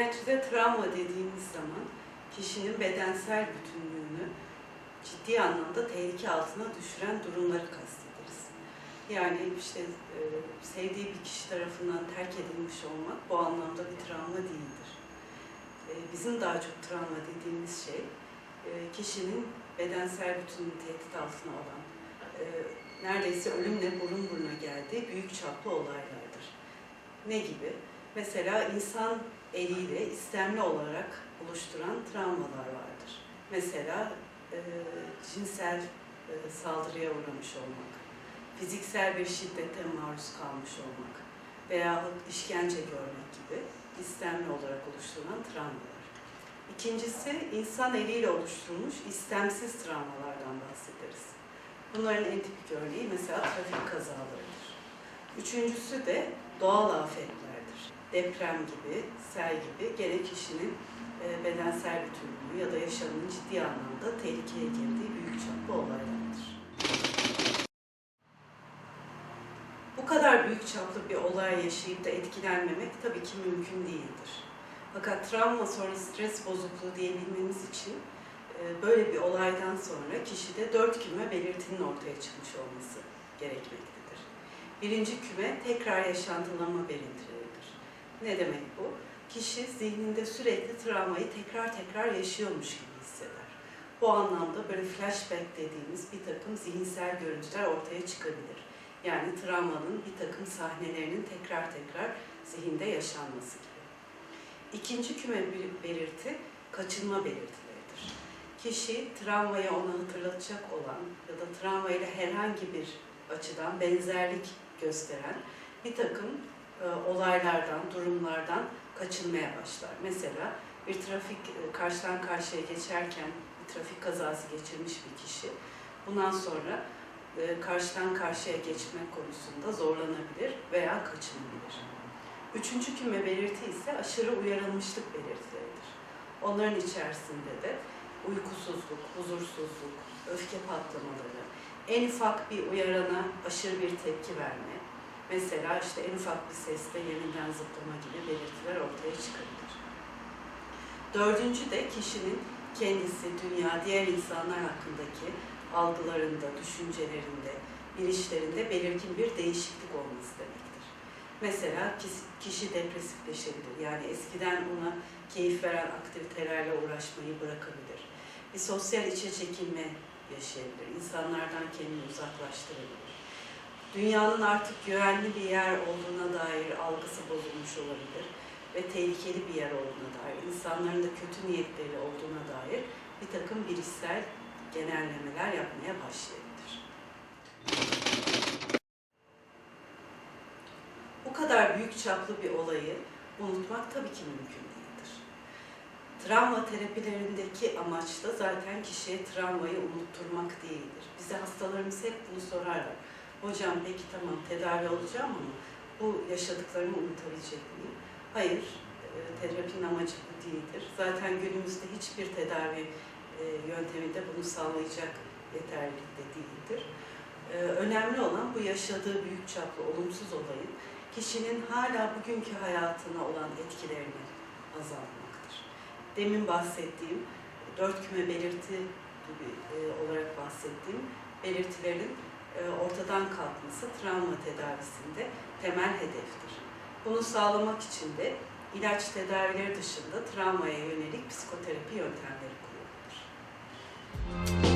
Psikiyatride travma dediğimiz zaman kişinin bedensel bütünlüğünü ciddi anlamda tehlike altına düşüren durumları kastederiz. Yani işte e, sevdiği bir kişi tarafından terk edilmiş olmak bu anlamda bir travma değildir. E, bizim daha çok travma dediğimiz şey e, kişinin bedensel bütünlüğünü tehdit altına alan, e, neredeyse ölümle burun buruna geldiği büyük çaplı olaylardır. Ne gibi? Mesela insan eliyle istemli olarak oluşturan travmalar vardır. Mesela e, cinsel e, saldırıya uğramış olmak, fiziksel bir şiddete maruz kalmış olmak veya işkence görmek gibi istemli olarak oluşturulan travmalar. İkincisi insan eliyle oluşturulmuş istemsiz travmalardan bahsederiz. Bunların en tipik örneği mesela trafik kazalarıdır. Üçüncüsü de doğal afetlerdir. Deprem gibi, sel gibi gene kişinin e, bedensel bütünlüğü ya da yaşamının ciddi anlamda tehlikeye girdiği büyük çaplı olaylardır. Bu kadar büyük çaplı bir olay yaşayıp da etkilenmemek tabii ki mümkün değildir. Fakat travma sonrası stres bozukluğu diyebilmemiz için e, böyle bir olaydan sonra kişide dört küme belirtinin ortaya çıkmış olması gerekmektedir. Birinci küme tekrar yaşantılama belirtileridir. Ne demek bu? Kişi zihninde sürekli travmayı tekrar tekrar yaşıyormuş gibi hisseder. Bu anlamda böyle flashback dediğimiz bir takım zihinsel görüntüler ortaya çıkabilir. Yani travmanın bir takım sahnelerinin tekrar tekrar zihinde yaşanması gibi. İkinci küme belirti kaçınma belirtileridir. Kişi travmayı ona hatırlatacak olan ya da travmayla herhangi bir açıdan benzerlik gösteren bir takım e, olaylardan, durumlardan kaçınmaya başlar. Mesela bir trafik e, karşıdan karşıya geçerken bir trafik kazası geçirmiş bir kişi bundan sonra e, karşıdan karşıya geçmek konusunda zorlanabilir veya kaçınabilir. Üçüncü küme belirti ise aşırı uyarılmışlık belirtileridir. Onların içerisinde de uykusuzluk, huzursuzluk, öfke patlamaları, en ufak bir uyarana aşırı bir tepki verme, mesela işte en ufak bir seste yerinden zıplama gibi belirtiler ortaya çıkabilir. Dördüncü de kişinin kendisi, dünya, diğer insanlar hakkındaki algılarında, düşüncelerinde, bilişlerinde belirgin bir değişiklik olması demektir. Mesela kişi depresifleşebilir. Yani eskiden ona keyif veren aktivitelerle uğraşmayı bırakabilir. Bir sosyal içe çekilme yaşayabilir. İnsanlardan kendini uzaklaştırabilir. Dünyanın artık güvenli bir yer olduğuna dair algısı bozulmuş olabilir ve tehlikeli bir yer olduğuna dair, insanların da kötü niyetleri olduğuna dair bir takım bilişsel genellemeler yapmaya başlayabilir. Bu kadar büyük çaplı bir olayı unutmak tabii ki mümkün değildir. Travma terapilerindeki amaç da zaten kişiye travmayı unutturmak değildir. Bize hastalarımız hep bunu sorarlar. Hocam peki tamam tedavi olacağım ama bu yaşadıklarımı unutabilecek miyim? Hayır, terapinin amacı bu değildir. Zaten günümüzde hiçbir tedavi e, yöntemi de bunu sağlayacak yeterlilikte değildir. E, önemli olan bu yaşadığı büyük çaplı olumsuz olayın kişinin hala bugünkü hayatına olan etkilerini azaltmaktır. Demin bahsettiğim dört küme belirti gibi e, olarak bahsettiğim belirtilerin ortadan kalkması travma tedavisinde temel hedeftir. Bunu sağlamak için de ilaç tedavileri dışında travmaya yönelik psikoterapi yöntemleri kullanılır.